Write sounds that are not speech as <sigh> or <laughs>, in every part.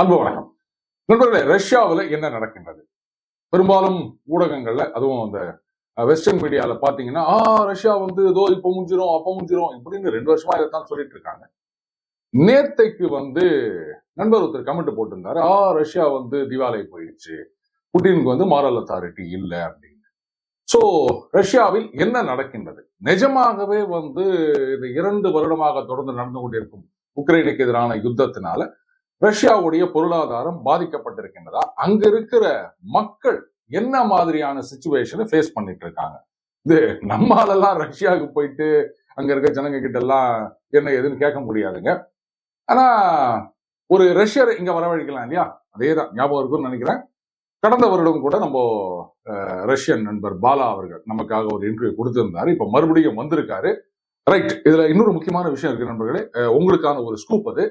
அன்பு வணக்கம் நண்பர்களே ரஷ்யாவில் என்ன நடக்கின்றது? பெரும்பாலும் ஊடகங்கள்ல அதுவும் அந்த வெஸ்டர்ன் மீடியால பாத்தீங்கன்னா ஆ ரஷ்யா வந்து ஏதோ இப்ப முடிஞ்சிரும் அப்ப முடிஞ்சிரும் இப்படின்னு ரெண்டு வருஷமா இதைத்தான் சொல்லிட்டு இருக்காங்க. நேத்தைக்கு வந்து நண்பர் ஒருத்தர் கமெண்ட் போட்டிருந்தாரு ஆ ரஷ்யா வந்து திவாலை போயிடுச்சு புட்டினுக்கு வந்து மாரல் அத்தாரிட்டி இல்லை அப்படின்னு. சோ ரஷ்யாவில் என்ன நடக்கின்றது? நிஜமாகவே வந்து இந்த இரண்டு வருடமாக தொடர்ந்து நடந்து கொண்டிருக்கும் உக்ரைனுக்கு எதிரான யுத்தத்தினால ரஷ்யாவுடைய பொருளாதாரம் பாதிக்கப்பட்டிருக்கின்றதா? அங்க இருக்கிற மக்கள் என்ன மாதிரியான சுச்சுவேஷனை ஃபேஸ் பண்ணிட்டு இருக்காங்க இது நம்மாலெல்லாம் ரஷ்யாவுக்கு போயிட்டு அங்க இருக்க ஜனங்க கிட்ட எல்லாம் என்ன ஏதுன்னு கேட்க முடியாதுங்க. ஆனா ஒரு ரஷ்யர் இங்க வரவழைக்கலாம் இல்லையா? அதே தான் ஞாபகம் இருக்கும்னு நினைக்கிறேன். கடந்த வருடம் கூட நம்ம அஹ், ரஷ்யன் நண்பர் பாலா அவர்கள் நமக்காக ஒரு இன்டர்வியூ கொடுத்திருந்தாரு. இப்ப மறுபடியும் வந்திருக்காரு. ரைட் இதுல இன்னொரு முக்கியமான விஷயம் இருக்கு நண்பர்களே. உங்களுக்கான ஒரு ஸ்கூப் அது.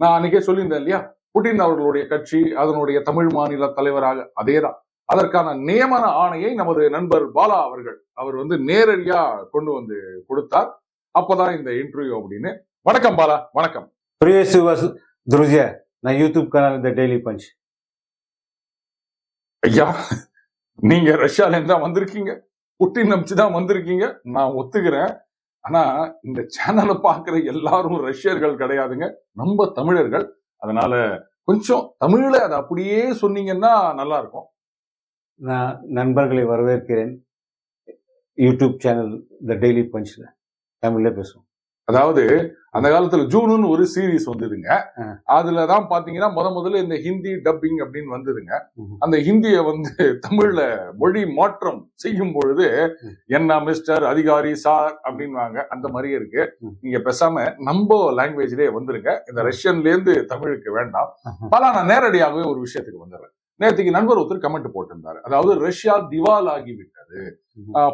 நான் அன்னைக்கே சொல்லியிருந்தேன் இல்லையா? புட்டின் அவர்களுடைய கட்சி அதனுடைய தமிழ் மாநில தலைவராக அதேதான். அதற்கான நியமன ஆணையை நமது நண்பர் பாலா அவர்கள் அவர் வந்து நேரடியா கொண்டு வந்து கொடுத்தார். அப்போதான் இந்த இன்டர்வியூ அப்படின்னு. வணக்கம் பாலா வணக்கம். துருஜியா நான் யூடியூப் கனல் இந்த டெய்லி பஞ்ச் ஐயா நீங்க ரஷ்யால இருந்தா வந்திருக்கீங்க. புட்டின் நம்பிச்சு தான் வந்திருக்கீங்க. நான் ஒத்துக்கிறேன். ஆனா இந்த சேனலை பார்க்குற எல்லாரும் ரஷ்யர்கள் கிடையாதுங்க. நம்ம தமிழர்கள். அதனால கொஞ்சம் தமிழ்ல அதை அப்படியே சொன்னீங்கன்னா நல்லா இருக்கும் நான் நண்பர்களை வரவேற்கிறேன். யூடியூப் சேனல் த டெய்லி பஞ்ச்ல தமிழ்ல பேசுவோம். அதாவது அந்த காலத்துல ஜூனுன்னு ஒரு சீரிஸ் வந்ததுங்க. அதுலதான் பாத்தீங்கன்னா முத முதல்ல இந்த ஹிந்தி டப்பிங் அப்படின்னு வந்ததுங்க. அந்த ஹிந்திய வந்து <laughs> தமிழ்ல மொழி மாற்றம் செய்யும் பொழுது. என்ன மிஸ்டர் அதிகாரி சார் அப்படின்வாங்க அந்த மாதிரியே இருக்கு. நீங்க பேசாம நம்ம லாங்குவேஜ்லயே வந்துருங்க இந்த ரஷ்யன்ல இருந்து தமிழுக்கு வேண்டாம். பல நான் நேரடியாகவே ஒரு விஷயத்துக்கு வந்துடுறேன் நேற்றுக்கு நண்பர் ஒருத்தர் கமெண்ட் போட்டிருந்தாரு. அதாவது ரஷ்யா திவால் ஆகிவிட்டது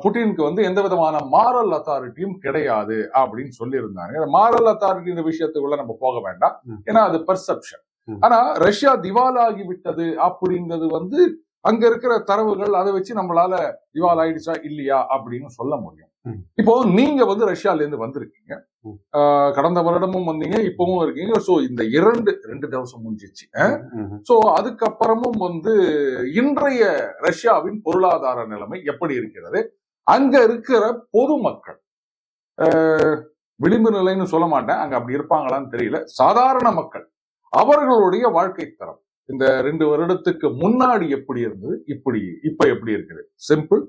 புட்டினுக்கு வந்து எந்த விதமான மாரல் அத்தாரிட்டியும் கிடையாது அப்படின்னு சொல்லியிருந்தாங்க மாரல் அத்தாரிட்டி விஷயத்துக்குள்ள நம்ம போக வேண்டாம். ஏன்னா அது பெர்செப்ஷன். ஆனா ரஷ்யா திவாலாகி விட்டது அப்படிங்கிறது வந்து அங்க இருக்கிற தரவுகள் அதை வச்சு நம்மளால திவால் ஆயிடுச்சா இல்லையா அப்படின்னு சொல்ல முடியும். இப்போ நீங்க வந்து ரஷ்யால இருந்து வந்திருக்கீங்க கடந்த வருடமும் வந்தீங்க இப்பவும் இருக்கீங்க. சோ இந்த இரண்டு ரெண்டு தவசம் முடிஞ்சிச்சு. சோ அதுக்கப்புறமும் வந்து இன்றைய ரஷ்யாவின் பொருளாதார நிலைமை எப்படி இருக்கிறது? அங்க இருக்கிற பொதுமக்கள் விளிம்பு நிலைன்னு சொல்ல மாட்டேன். அங்க அப்படி இருப்பாங்களான்னு தெரியல. சாதாரண மக்கள் அவர்களுடைய வாழ்க்கை தரம். இந்த ரெண்டு வருடத்துக்கு முன்னாடி எப்படி இருந்தது இப்படி இப்ப எப்படி இருக்குது? சிம்பிள்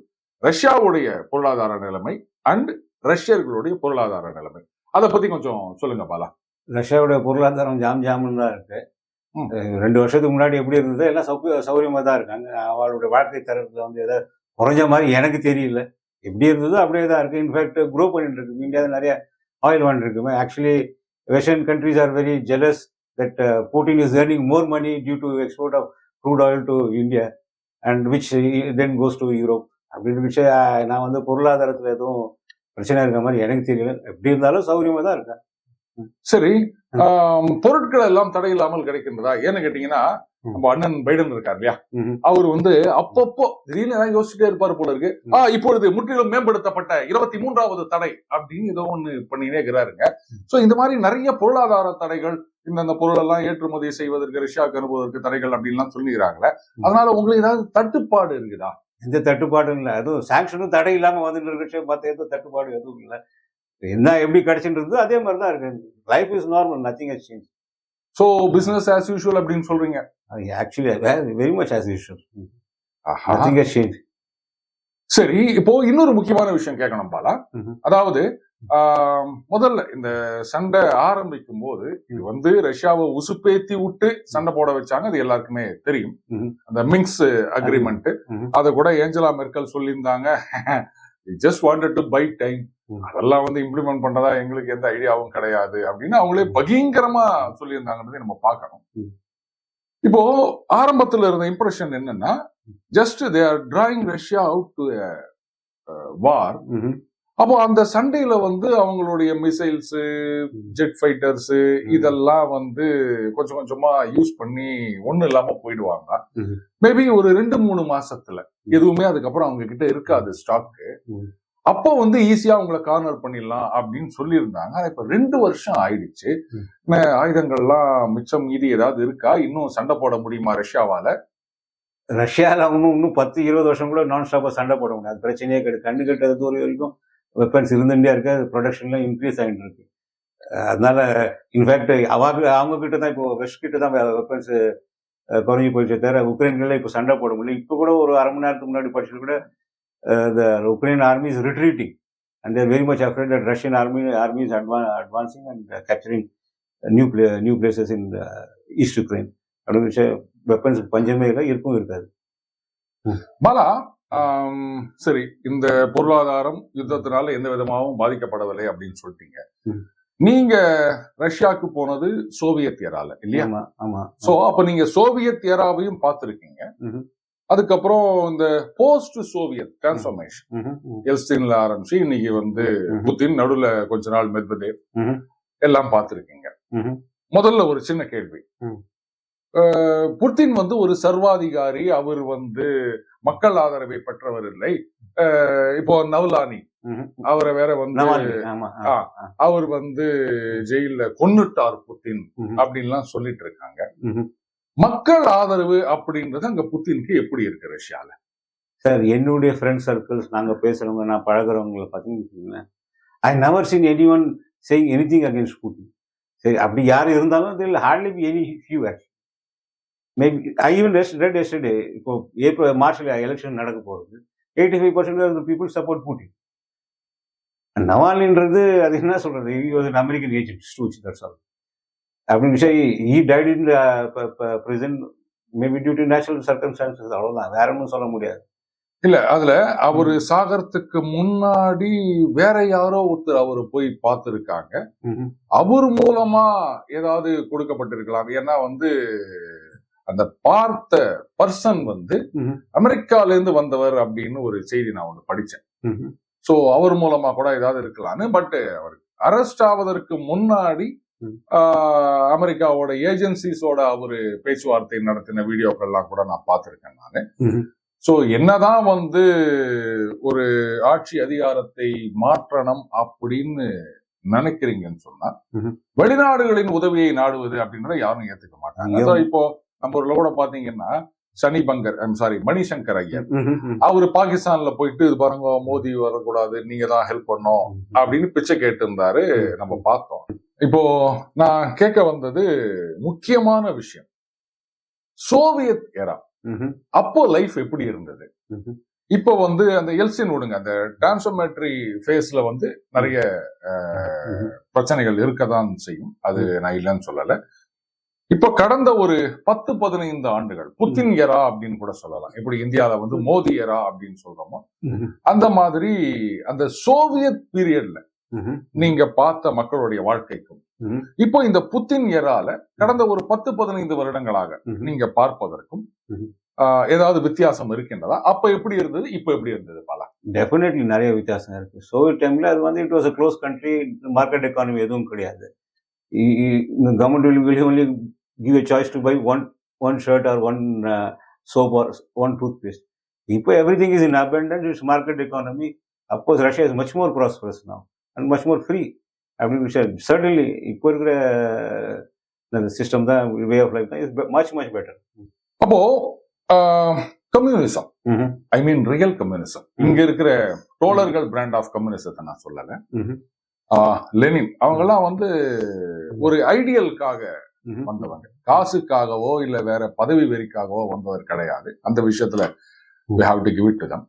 ரஷ்யாவுடைய பொருளாதார நிலைமை அண்ட் ரஷ்யர்களுடைய பொருளாதார நிலைமை. அதை பத்தி கொஞ்சம் சொல்லுங்க பாலா. ரஷ்யாவோட பொருளாதாரம் ஜாம் ஜாமுன்னு தான் இருக்கு. ரெண்டு வருஷத்துக்கு முன்னாடி எப்படி இருந்தது? எல்லாம் சௌக சௌகரியமா தான் இருக்காங்க. அவளுடைய வாழ்க்கை தரத்துல வந்து ஏதாவது குறைஞ்ச மாதிரி எனக்கு தெரியல. எப்படி இருந்ததோ அப்படியே தான் இருக்கு. இன்ஃபேக்ட் க்ரோ பண்ணிட்டு இருக்கு. இந்தியாவில் நிறைய ஆயில் வாண்ட் இருக்கு actually western countries are very jealous that Putin is earning more money due to export of crude oil to India and which then goes to Europe அப்படின்னு விஷயம் நான் வந்து பொருளாதாரத்தில் எதுவும் பிரச்சனை இருக்க மாதிரி எனக்கு தெரியல. எப்படி இருந்தாலும் சௌகரியமா தான் இருக்கேன். சரி பொருட்கள் எல்லாம் தடை இல்லாமல் கிடைக்கின்றதா? ஏன்னு கேட்டீங்கன்னா. நம்ம அண்ணன் பைடன் இருக்கார் இல்லையா. அவர் வந்து அப்பப்போ திடீர்னு ஏதாவது யோசிச்சுட்டே இருப்பாரு போல இருக்கு. ம். ஆ இப்பொழுது முற்றிலும் மேம்படுத்தப்பட்ட இருபத்தி மூன்றாவது தடை அப்படின்னு ஏதோ ஒண்ணு பண்ணினே இருக்கிறாருங்க. சோ இந்த மாதிரி நிறைய பொருளாதார தடைகள் இந்தந்த பொருள் எல்லாம் ஏற்றுமதி செய்வதற்கு ரஷ்யாவுக்கு அனுப்புவதற்கு தடைகள் அப்படின்லாம் சொல்லிக்கிறாங்களே. அதனால உங்களுக்கு ஏதாவது தட்டுப்பாடு இருக்குதா? எந்த தட்டுப்பாடும் இல்லை. அதுவும் சாங்ஷனும் தடை இல்லாம வந்துட்டு இருக்க விஷயம் பார்த்து எந்த தட்டுப்பாடு எதுவும் இல்லை. என்ன எப்படி கிடைச்சிட்டு அதே மாதிரி தான் இருக்கு life is normal nothing change so business as usual அப்படின்னு சொல்றீங்க. Actually very much as usual. Nothing change சரி இப்போ இன்னொரு முக்கியமான விஷயம் கேட்கணும் பாலா. அதாவது முதல்ல இந்த சண்டை ஆரம்பிக்கும் போது இது வந்து ரஷ்யாவை உசுப்பேத்தி விட்டு சண்டை போட வச்சாங்க. அது எல்லாருக்குமே தெரியும். அந்த மிங்ஸ் அக்ரிமெண்ட். அதை கூட ஏஞ்சலா மெர்க்கல் சொல்லியிருந்தாங்க. Just wanted to buy time. அதெல்லாம் வந்து இம்ப்ளிமெண்ட் பண்றதா எங்களுக்கு எந்த ஐடியாவும் கிடையாது அப்படின்னு அவங்களே பகீங்கரமா சொல்லியிருந்தாங்கன்றதை நம்ம பார்க்கணும். இப்போ ஆரம்பத்துல இருந்த இம்ப்ரெஷன் என்னன்னா just they are drawing Russia out to war. அப்போ அந்த சண்டையில வந்து அவங்களுடைய மிசைல்ஸ் ஜெட் ஃபைட்டர்ஸ் இதெல்லாம் வந்து கொஞ்சம் கொஞ்சமா யூஸ் பண்ணி ஒண்ணு இல்லாம போயிடுவாங்க. மேபி ஒரு ரெண்டு மூணு மாசத்துல. எதுவுமே அதுக்கப்புறம் அவங்க கிட்ட இருக்காது ஸ்டாக் ம். அப்போ வந்து ஈஸியா உங்களை கார்னர் பண்ணிடலாம் அப்படின்னு சொல்லியிருந்தாங்க. ஆனா இப்ப ரெண்டு வருஷம் ஆயிடுச்சு. ஆயுதங்கள்லாம் மிச்சம் மீதி ஏதாவது இருக்கா? இன்னும் சண்டை போட முடியுமா ரஷ்யாவால? ரஷ்யாவில் இன்னும் இன்னும் பத்து இருபது வருஷம் கூட நான் ஸ்டாப்பாக சண்டை போட முடியாது. அது பிரச்சனையே கிடையாது. கண்டு கட்டுறது தூரம் வரைக்கும் வெப்பன்ஸ் இருந்துட்டே இருக்கு. ப்ரொடக்ஷன்லாம் இன்க்ரீஸ் ஆகிட்டு இருக்கு. அதனால இன்ஃபேக்ட் அவங்க அவங்க கிட்ட தான் இப்போ வெஸ்ட் கிட்ட தான் வெப்பன்ஸ் குறைஞ்சி போயிடுச்சே தவிர உக்ரைன்கள இப்போ சண்டை போட முடியல. இப்போ கூட ஒரு அரை மணி நேரத்துக்கு முன்னாடி படிச்சது கூட the Ukraine army is retreating and there very much afraid that Russian army army is advance advancing and capturing new play new places in east Ukraine அப்படின்னு வெப்பன்ஸுக்கு பஞ்சமே இல்லை இருக்கும் இருக்காது. பாலா ஆம், சரி இந்த பொருளாதாரம் யுத்தத்தினால எந்த விதமாகவும் பாதிக்கப்படவில்லை அப்படின்னு சொல்லிட்டீங்க. ம். நீங்க ரஷ்யாவுக்கு போனது சோவியத் ஏரால இல்லையா? ஆமா சோ அப்ப நீங்க சோவியத் ஏராவையும் பார்த்திருக்கீங்க. அதுக்கப்புறம் இந்த போஸ்ட் சோவியத் டிரான்ஸ்ஃபர்மேஷன் எல்ஸ்டீன்ல ஆரம்பிச்சு இன்னைக்கு வந்து புத்தின் நடுவுல கொஞ்ச நாள் மெத்வதேவ் எல்லாம் பார்த்திருக்கீங்க. முதல்ல ஒரு சின்ன கேள்வி. புட்டின் வந்து ஒரு சர்வாதிகாரி அவர் வந்து மக்கள் ஆதரவை பெற்றவர் இல்லை. இப்போ நவ்லானி. அவரை வேற வந்து அவர் வந்து ஜெயில கொன்னுட்டார் புட்டின் அப்படின்லாம் சொல்லிட்டு இருக்காங்க. மக்கள் ஆதரவு அப்படின்றது அங்க புத்தினுக்கு எப்படி இருக்கு ரஷ்யால? சார் என்னுடைய ஃப்ரெண்ட் சர்க்கிள்ஸ் நாங்க பேசுறவங்க நான் பழகுறவங்களை பார்த்தீங்கன்னா I never seen anyone saying anything against Putin சரி அப்படி யார் இருந்தாலும் till hardly be any few act maybe I even read yesterday இப்போ ஏப்ரல் மார்ச்ல எலெக்ஷன் நடக்க போகிறது eighty five percent of the people support Putin நவாலின்றது அது என்ன சொல்றது? இது American agent stooge that's all அப்படின்னு சொல்லி he died in present maybe due to natural circumstances அவ்வளோதான் வேற ஒன்றும் சொல்ல முடியாது. இல்ல அதுல அவரு சாகறதுக்கு முன்னாடி வேற யாரோ ஒருத்தர் அவரு போய் பார்த்திருக்காங்க. அவர் மூலமா ஏதாவது கொடுக்கப்பட்டிருக்கலாம். ஏன்னா வந்து அந்த பார்த்த பர்சன் வந்து. அமெரிக்கால இருந்து வந்தவர் அப்படின்னு ஒரு செய்தி நான் ஒன்று படிச்சேன். ம்ஹும். சோ அவர் மூலமா கூட ஏதாவது இருக்கலாம்னு பட் அவர் அரெஸ்ட் ஆவதற்கு முன்னாடி அமெரிக்காவோட ஏஜென்சிஸோட அவரு பேச்சுவார்த்தை நடத்தின வீடியோக்கள்லாம் கூட நான் பார்த்திருக்கேன் நானு. சோ என்னதான் வந்து ஒரு ஆட்சி அதிகாரத்தை மாற்றணும் அப்படின்னு நினைக்கிறீங்கன்னு சொன்னா. வெளிநாடுகளின் உதவியை நாடுவது அப்படின்றத யாரும் ஏத்துக்க மாட்டாங்க. இப்போ நம்ம ஊர்ல கூட பாத்தீங்கன்னா சனி பங்கர் சாரி மணிசங்கர் ஐயர். அவரு பாகிஸ்தான்ல போயிட்டு இது பாருங்க மோடி வரக்கூடாது நீங்க தான் ஹெல்ப் பண்ணோம் அப்படின்னு பிச்சை கேட்டு இருந்தாரு நம்ம பார்த்தோம். இப்போ நான் கேட்க வந்தது முக்கியமான விஷயம் சோவியத் எரா. அப்போ லைஃப் எப்படி இருந்தது. இப்போ வந்து அந்த எல்சின் விடுங்க அந்த டிரான்ஸ்ஃபர்மேட்டரி ஃபேஸ்ல வந்து நிறைய. பிரச்சனைகள் இருக்கதான் செய்யும் அது நான் இல்லைன்னு சொல்லல இப்போ கடந்த ஒரு பத்து பதினைந்து ஆண்டுகள் புத்தின் எரா அப்படின்னு கூட சொல்லலாம் இப்படி இந்தியால வந்து மோடி எரா அப்படின்னு சொல்றோமோ. அந்த மாதிரி அந்த சோவியத் பீரியட்ல. நீங்க பார்த்த மக்களுடைய வாழ்க்கைக்கும். இப்போ இந்த புத்தின் எரால கடந்த ஒரு பத்து பதினைந்து வருடங்களாக. நீங்க பார்ப்பதற்கும் ஏதாவது வித்தியாசம் இருக்கின்றதா? அப்ப எப்படி இருந்தது? இப்ப எப்படி இருந்தது பாலா? டெஃபினெட்லி நிறைய வித்தியாசம் இருக்கு. சோவியட் டைம்ல அது வந்து it was a close country market economy எதுவும் கிடையாது. Government will will only give a choice to buy one one shirt or one soap or one toothpaste இப்போ everything is in abundant it's market economy of course Russia is much more prosperous now. And much more free அப்படின்னு விஷயம் certainly இப்போ இருக்கிற system தான் way of life தான் is much much better அப்போ communism I mean real communism இங்க இருக்கிற டோலர்கள் brand of கம்யூனிசத்தை நான் சொல்லல. லெனின் அவங்கெல்லாம் வந்து ஒரு ஐடியலுக்காக வந்தவங்க. காசுக்காகவோ இல்ல வேற பதவி வெறிக்காகவோ வந்தவர் கிடையாது. அந்த விஷயத்துல we have to give it to them.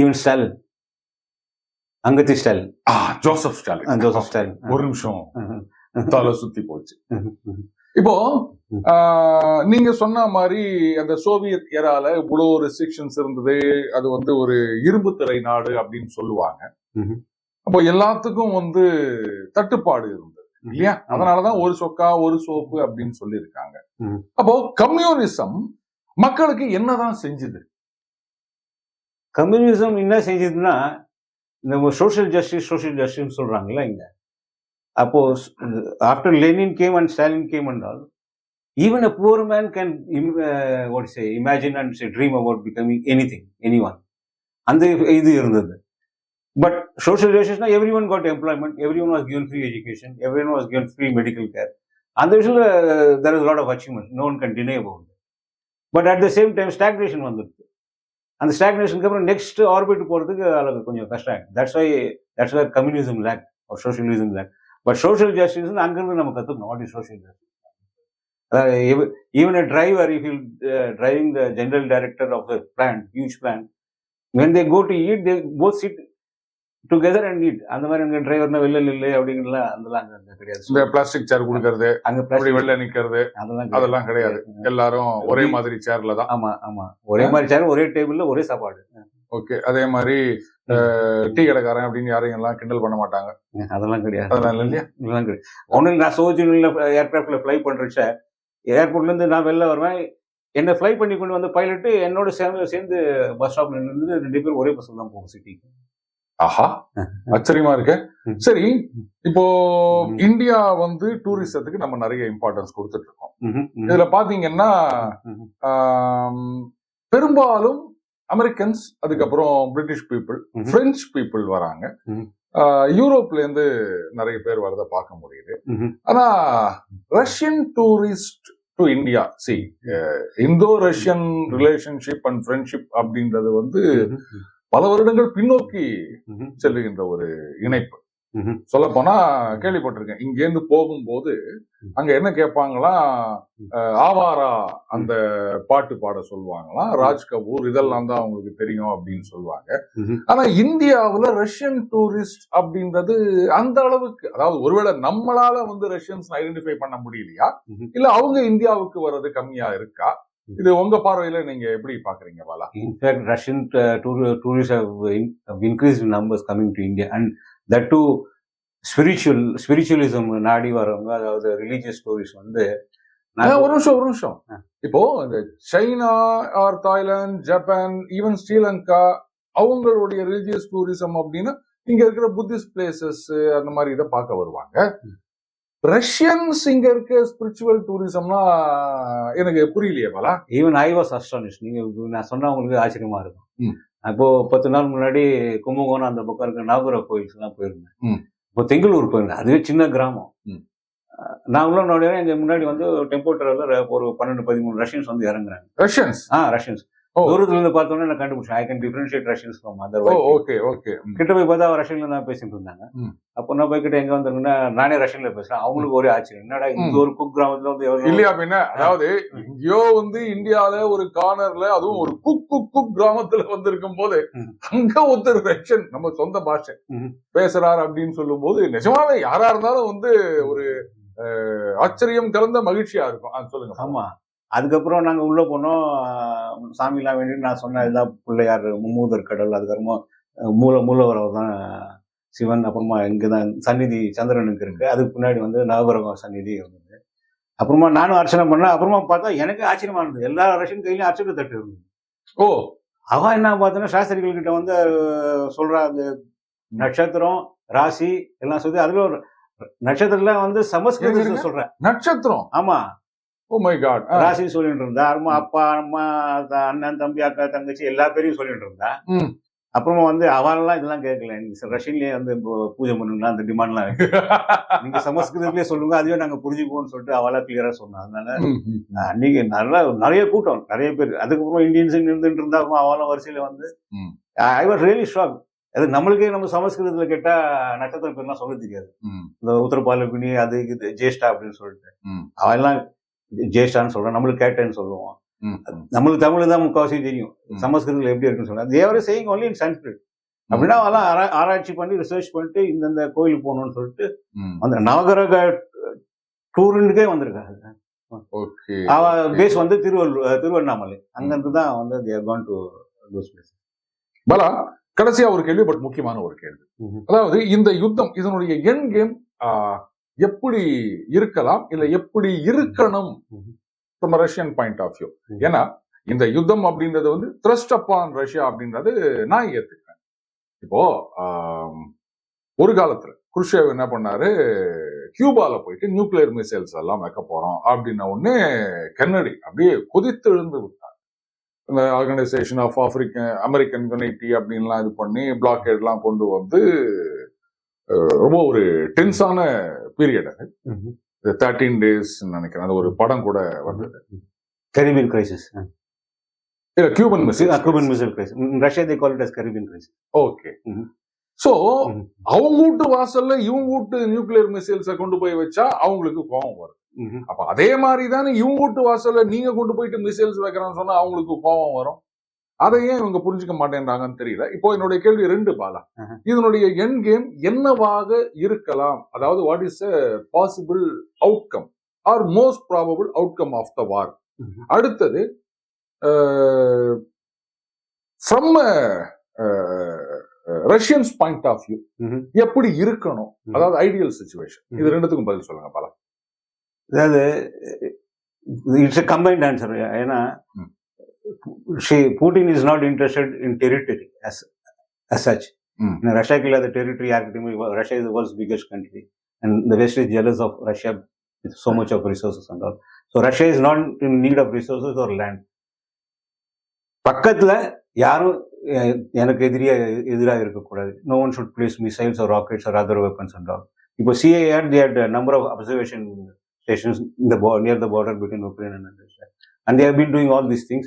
Even Stalin அங்கத்தி Stalin Joseph Stalin. Joseph Stalin. ஒரு நிமிஷம். தலை சுத்தி போச்சு. இப்போ நீங்க சொன்ன மாதிரி அந்த சோவியத் ஏரால இவ்வளவு ரெஸ்ட்ரிக்ஷன்ஸ் இருந்தது. அது வந்து ஒரு இரும்பு திரை நாடு அப்படின்னு சொல்லுவாங்க. அப்போ எல்லாத்துக்கும் வந்து தட்டுப்பாடு இருந்தது இல்லையா? அதனாலதான் ஒரு சொக்கா ஒரு சோப்பு அப்படின்னு சொல்லியிருக்காங்க. அப்போ கம்யூனிசம் மக்களுக்கு என்னதான் செஞ்சுது? கம்யூனிசம் என்ன செஞ்சதுன்னா இந்த சோசியல் ஜஸ்டிஸ் சோசியல் ஜஸ்டிஸ்னு சொல்கிறாங்களா இங்கே அப்போ after Lenin came and Stalin came and all even a poor man can what say imagine and say dream about becoming anything anyone அந்த இது இருந்தது but social ஜஸ்டிஸ்னா everyone got employment everyone was given free education everyone was given free medical care அந்த விஷயத்தில் there is lot of achievement no can deny about but at the same time stagnation வந்துருக்கு அந்த ஸ்டாக்னேஷனுக்கு அப்புறம் next orbit போகிறதுக்கு அளவுக்கு கொஞ்சம் கஷ்டம். That's why that's why communism lack ஒரு socialism lack but social justice அங்கிருந்து நம்ம கற்றுக்கணும் வாட் இஸ் சோஷியல் ஜஸ்டிஸ் அதாவது even a driver if you driving the general director of the plan huge plan when they go to eat they go sit together and eat அந்த மாதிரி அங்கே டிரைவர்னா வெளில இல்லை அப்படிங்கிறலாம் அதெல்லாம் அங்கே கிடையாது. இந்த பிளாஸ்டிக் சேர் கொடுக்கறது அங்கே அப்படி வெளில நிக்கிறது அதெல்லாம் அதெல்லாம் கிடையாது. எல்லாரும் ஒரே மாதிரி சேர்ல தான். ஆமா ஆமா. ஒரே மாதிரி சேர் ஒரே டேபிள்ல ஒரே சாப்பாடு. ஓகே அதே மாதிரி டீ கடைக்காரன் அப்படின்னு யாரையும் எல்லாம் கிண்டல் பண்ண மாட்டாங்க. அதெல்லாம் கிடையாது. அதெல்லாம் இல்லை இல்லையா? இதெல்லாம் கிடையாது. ஒன்றும் நான் சோஜனில் ஏர்கிராஃப்டில் ஃப்ளை பண்ணுறச்ச ஏர்போர்ட்லேருந்து நான் வெளில வருவேன். என்னை ஃப்ளை பண்ணி கொண்டு வந்த பைலட்டு என்னோட சேர்ந்து சேர்ந்து பஸ் ஸ்டாப்ல இருந்து ரெண்டு பேரும் ஒரே பஸ்ஸில் தான் போகும் சிட்டிக்கு ஆஹா ஆச்சரியமா இருக்கு. சரி இப்போ. இந்தியா வந்து டூரிசத்துக்கு நம்ம நிறைய இம்பார்ட்டன்ஸ் கொடுத்துட்டு இருக்கோம் இதுல பாத்தீங்கன்னா பெரும்பாலும் அமெரிக்கன்ஸ் அதுக்கப்புறம் பிரிட்டிஷ் பீப்புள். பிரெஞ்சு பீப்புள் வராங்க. யூரோப்ல இருந்து நிறைய பேர் வரத பார்க்க முடியுது. ஆனா Russian tourist to India see Indo Russian relationship and friendship அப்படின்றது வந்து பல வருடங்கள் பின்னோக்கி. செல்லுகின்ற ஒரு இணைப்பு. சொல்ல போனா கேள்விப்பட்டிருக்கேன். இங்க இருந்து போகும்போது அங்க என்ன கேட்பாங்களாம் ஆவாரா அந்த பாட்டு பாட சொல்லுவாங்களாம் ராஜ் கபூர் இதெல்லாம் தான் அவங்களுக்கு தெரியும் அப்படின்னு சொல்லுவாங்க. ஆனா இந்தியாவுல ரஷ்யன் டூரிஸ்ட் அப்படின்றது அந்த அளவுக்கு அதாவது ஒருவேளை நம்மளால வந்து ரஷ்யன்ஸ் ஐடென்டிஃபை பண்ண முடியலையா. இல்ல அவங்க இந்தியாவுக்கு வர்றது கம்மியா இருக்கா? இது உங்க பார்வையில நீங்க எப்படி பாக்குறீங்க Bala? In- have increased in numbers coming to India, and that too, spiritual spiritualism நாடி வரவங்க அதாவது ரிலீஜியஸ் டூரிஸ்ட் வந்து ஒரு நிமிஷம் ஒரு நிமிஷம். இப்போ இந்த China or Thailand Japan even Sri Lanka அவங்களுடைய ரிலீஜியஸ் டூரிசம் அப்படின்னா இங்க இருக்கிற புத்திஸ்ட் பிளேசஸ் அந்த மாதிரி இதை பார்க்க வருவாங்க. இங்க இருக்க ஸ்பிரிச்சுவல் டூரிசம்னா எனக்கு புரியலையே Bala. Even I was astonish நீங்க நான் சொன்னா உங்களுக்கு ஆச்சரியமா இருக்கும். அப்போ பத்து நாள் முன்னாடி கும்பகோணம் அந்த பக்கம் இருக்க நாகூர கோயில்ஸ் எல்லாம் போயிருந்தேன். இப்போ தெங்களூர் போயிருந்தேன். அதுவே சின்ன கிராமம். நான் உள்ள நோடினா எங்க முன்னாடி வந்து டெம்போ டிராவலர் ஒரு பன்னெண்டு பதிமூணு ரஷ்யன்ஸ் வந்து இறங்குறாங்க. Russians ah Russians. தூரத்துல இருந்து பார்த்தோன்னே நான் கண்டுபிடிச்சேன் I can differentiate Russians from other okay okay. கிட்ட போய் பார்த்தா ரஷ்யன்ல தான் பேசிட்டு இருந்தாங்க. அப்போ நான் போய் கிட்ட எங்க வந்திருக்கேன்னா நானே ரஷ்யன்ல பேசுறேன். அவங்களுக்கு ஒரே ஆச்சரியம். என்னடா இந்த. ஒரு குக் கிராமத்துல வந்து எவ்வளவு இல்லையா பின்ன? அதாவது எங்கேயோ வந்து இந்தியால ஒரு கார்னர்ல அதுவும் ஒரு குக் குக் குக் கிராமத்துல வந்திருக்கும் போது. அங்க ஒருத்தர் ரஷ்யன் நம்ம சொந்த பாஷை. பேசுறாரு அப்படின்னு சொல்லும் போது நிஜமாவே யாரா இருந்தாலும் வந்து ஒரு ஆச்சரியம் கலந்த மகிழ்ச்சியா இருக்கும். சொல்லுங்க. ஆமா. அதுக்கப்புறம் நாங்க உள்ள போனோம். சாமிலாம் வேண்டி நான் சொன்ன இதான் பிள்ளையார் மும்மூதர் கடல் அதுக்கப்புறமா மூல மூலவரவர் தான் சிவன் அப்புறமா இங்கதான் சந்நிதி சந்திரனுக்கு இருக்கு. அதுக்கு பின்னாடி வந்து நவகிரகம் சந்நிதி இருந்தது. அப்புறமா நானும் அர்ச்சனை பண்ணேன். அப்புறமா பார்த்தா எனக்கு ஆச்சரியமா இருந்தது. எல்லா ரஷ்யன் கையிலயும் அர்ச்சனை தட்டு இருந்தது. ஓ! அவன் என்ன பார்த்தோன்னா சாஸ்திரிகள் கிட்ட வந்து சொல்றா அந்த நட்சத்திரம் ராசி எல்லாம் சொல்லி அதுல ஒரு நட்சத்திரம்லாம் வந்து சமஸ்கிருதத்துல. சொல்றேன். நட்சத்திரம்? ஆமா. ஓ மை காட் ராசி சொல்லிட்டு இருந்தா அப்புறமா அப்பா அம்மா அண்ணன் தம்பி அக்கா தங்கச்சி எல்லா பேரையும் சொல்லிட்டு இருந்தா. அப்புறமா வந்து அவெல்லாம் இதெல்லாம் கேட்கல. நீங்க ரஷ்யன்லயே வந்து பூஜை பண்ணுங்களா அந்த டிமாண்ட்லாம் இருக்கு. நீங்க சமஸ்கிருதத்திலே சொல்லுங்க அதுவே நாங்க புரிஞ்சுக்குவோம்னு சொல்லிட்டு அவளா கிளியரா சொன்னா. அதனால அன்னைக்கு நல்ல நிறைய கூட்டம் நிறைய பேர். அதுக்கப்புறம் இந்தியன்ஸ் இருந்துட்டு இருந்தா அவெல்லாம் வரிசையில வந்து. ஐ வாஸ் ரியலி ஷாக் அது நம்மளுக்கே நம்ம சமஸ்கிருதத்துல கேட்டா நட்சத்திர பேர்லாம் சொல்ல தெரியாது. இந்த உத்தரபாலகுனி அது இது ஜேஷ்டா அப்படின்னு சொல்லிட்டு. அவெல்லாம் ஜேஷ்டான்னு சொல்றோம் நம்மளுக்கு கேட்டேன்னு சொல்லுவோம். நம்மளுக்கு தமிழ் தான் முக்காவாசி தெரியும். சமஸ்கிருதத்தில் எப்படி இருக்குன்னு சொன்னா தேவரே செய்யுங்க ஒன்லி இன் சன்ஸ்கிரிட் அப்படின்னா அவெல்லாம் ஆரா- ஆராய்ச்சி பண்ணி ரிசர்ச் பண்ணிட்டு இந்தந்த கோயிலுக்கு போகணும்னு சொல்லிட்டு. அந்த நவகிரக டூருக்கே வந்திருக்காங்க ஓகே அவ பேஸ் வந்து திருவள்ளூர் திருவண்ணாமலை. அங்கிருந்து தான் வந்து தேர் டு தோஸ் பிளேஸ் பலா கடைசியா ஒரு கேள்வி பட் முக்கியமான ஒரு கேள்வி. அதாவது இந்த யுத்தம் இதனுடைய என் கேம் எப்படி இருக்கலாம் இல்ல எப்படி இருக்கணும்? A Russian point of view. ஏன்னா இந்த யுத்தம் அப்படின்றது வந்து த்ரஸ்ட் அப்பான் ரஷ்யா அப்படின்றது நான் ஏத்துக்கிறேன். இப்போ ஒரு காலத்துல குருஷேவ் என்ன பண்ணாரு? கியூபால போயிட்டு நியூக்ளியர் மிசைல்ஸ் எல்லாம் வைக்க போறோம் அப்படின்ன உடனே கென்னடி அப்படியே கொதித்து எழுந்து விட்டார். இந்த organisation of African American unity அப்படின்லாம் இது பண்ணி பிளாக்கேட்லாம் கொண்டு வந்து ரொம்ப ஒரு டென்ஸான பீரியட் அது. தேர்ட்டீன் டேஸ் நினைக்கிறேன். அது ஒரு படம் கூட வந்தது கரீபியன் கிரைசிஸ் இல்ல Cuban Cuban Missile Crisis. In Russia, they call it as Caribbean crisis. Okay Mhm. அவங்க வீட்டு வாசல்ல இவங்க வீட்டு நியூக்ளியர் மிசைல்ஸை கொண்டு போய் வச்சா அவங்களுக்கு கோபம் வரும். அப்ப அதே மாதிரி தானே இவங்க வீட்டு வாசல்ல நீங்க கொண்டு போயிட்டு மிசைல்ஸ் வைக்கிறோம்னு சொன்னா அவங்களுக்கு கோபம் வரும். அதை ஏன் இவங்க புரிஞ்சுக்க மாட்டேன்றாங்கன்னு தெரியல இப்போ என்னுடைய கேள்வி ரெண்டு பாலா. இதனுடைய என் கேம் என்னவாக இருக்கலாம் அதாவது what is a possible outcome or most probable outcome of the war. அடுத்தது from Russians point of view. எப்படி இருக்கணும். அதாவது ஐடியல் சுச்சுவேஷன் இது. ரெண்டுத்துக்கும் பதில் சொல்லுங்க பாலா அதாவது இட்ஸ் கம்பைன்ட் ஆன்சர் ஏன்னா ம். Putin is not interested in territory as such. ரஷ்யாக்கு இல்லாத territory யாருக்கிட்டையுமே Russia is world's biggest country and the west is jealous of Russia with so much of resources and all so Russia is not in need of resources or land பக்கத்துல யாரும் எனக்கு எதிரியா எதிராக இருக்கக்கூடாது no one should place missiles or rockets or other weapons and all இப்போ CAR the had number of observation border, near the border between Ukraine and Russia. And they have been doing all these things.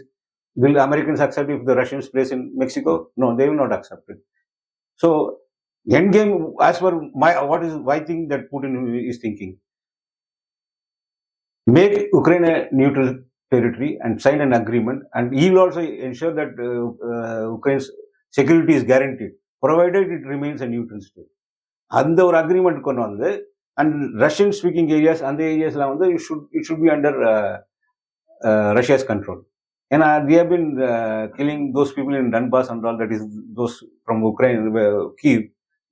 Will Americans accept if the Russians place in Mexico? No, they will not accept it. So, end game, as per my, what is, I thing that Putin is thinking, make Ukraine a neutral territory and sign an agreement, and he will also ensure that uh, uh, Ukraine's security is guaranteed, provided it remains a neutral state. அந்த ஒரு agreement கொண்டு வந்து and Russian speaking areas அந்த ஏரியாஸ்லாம் வந்து it should it should be under Russia's control ஏன்னா we have been killing those people in Donbas and all that is those from Ukraine Kyiv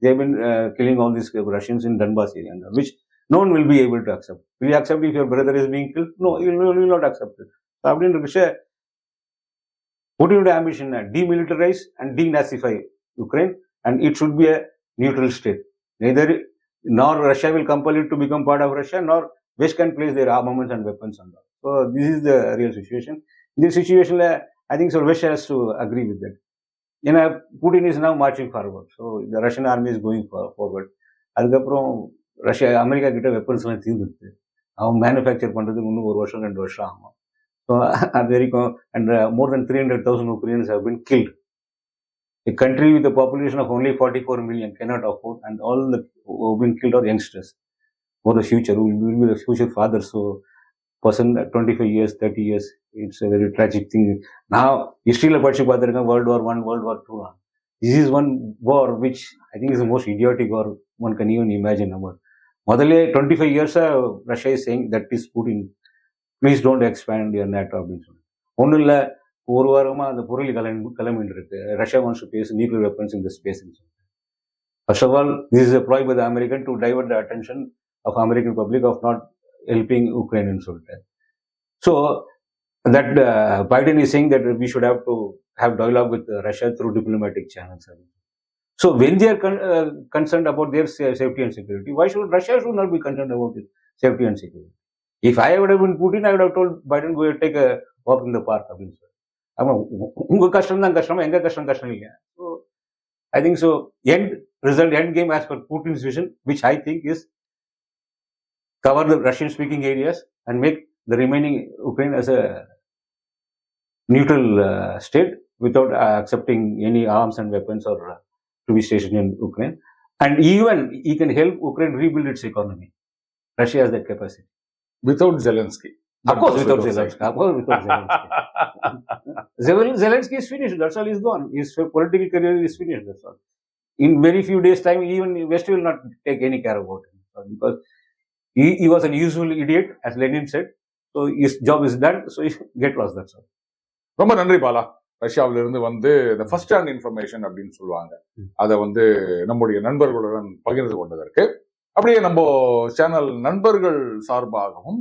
they been killing all this Russians in Donbas area which no one will be able to accept. Will you accept if your brother is being killed? No, you will, will not accept it. So, அப்படின்ற விஷயம் புட்டினுடைய ambition demilitarize and denazify Ukraine and it should be a neutral state. Neither nor Russia will compel it to become part of Russia, nor West can place their armaments and weapons on that. So this is the real situation. இந்த சுச்சுவேஷனில் I think so wish has to agree with that ஏன்னா Putin is now marching forward so இந்த Russian army is going forward அதுக்கப்புறம் Russia America கிட்ட weapons எல்லாம் தீர்ந்துருக்கு அவங்க manufacture பண்ணுறதுக்கு இன்னும் ஒரு வருஷம் ரெண்டு வருஷம் ஆகும் ஸோ அது வரைக்கும் and more than three hundred thousand Ukraines have been killed A country with a population of only 44 million cannot afford, and all the who have been killed are youngsters for the future, who will be person twenty five years thirty years it's very tragic thing நான் ஹிஸ்ட்ரியில் படித்து பார்த்துருக்கேன் world war one world war two this is one war which I think is most idiotic war one can even imagine number முதல்ல twenty five இயர்ஸாக Russia is saying that is Putin please don't expand your NATO அப்படின்னு சொல்லி ஒன்றும் இல்லை ஒரு வாரமாக அந்த பொருள் கிளம்பி கிளம்பின்னு இருக்கு Russia once face nuclear weapons இந்த ஸ்பேஸ்ன்னு சொல்லி first of all this is apply by the American to divert the attention of American public of not helping உக்ரைன்னு சொல்லிட்டு so that Biden is saying that we should have to have dialogue with Russia through diplomatic channels So when they are con- uh, concerned about their sa- safety and security, why should Russia should not be concerned about its safety and security? If I would have been Putin, I would have told Biden go take a walk in the park அப்படின்னு சொல்லி ஆமா உ- உங்க கஷ்டம் தான் கஷ்டம் எங்க கஷ்டம் கஷ்டம் இல்லையா so I think so end result end game as per Putin's vision which I think is cover the Russian speaking areas and make the remaining Ukraine as a neutral uh, state without uh, accepting any arms and weapons or uh, to be stationed in Ukraine. And even he can help Ukraine rebuild its economy. Russia has that capacity. Without Zelensky. Of course, without, Zelensky. Of course, without Zelensky. <laughs> Zelensky is finished. That's all. He's gone. His political career is finished. That's all. In very few days' time, even West will not take any care about him because he, he was an usual idiot, as Lenin said. So his job is done. So he <laughs> get lost. That's all. ரொம்ப நன்றி பாலா ரஷ்யாவில இருந்து வந்து இந்த first hand information அப்படின்னு சொல்லுவாங்க. அதை வந்து நம்முடைய நண்பர்களுடன் பகிர்ந்து கொண்டதற்கு அப்படியே நம்ம சேனல் நண்பர்கள் சார்பாகவும்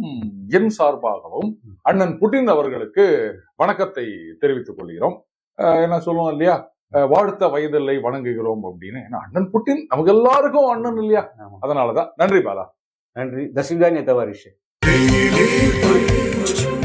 என் சார்பாகவும் அண்ணன் புட்டின் அவர்களுக்கு வணக்கத்தை தெரிவித்துக் கொள்கிறோம் என்ன சொல்லுவோம் இல்லையா வாழ்த்த வயதில்லை வணங்குகிறோம் அப்படின்னு ஏன்னா அண்ணன் புட்டின் நமக்கு எல்லாருக்கும் அண்ணன் இல்லையா. அதனாலதான் நன்றி பாலா நன்றி தசிதானிய தவறிஷ் Daily Bite.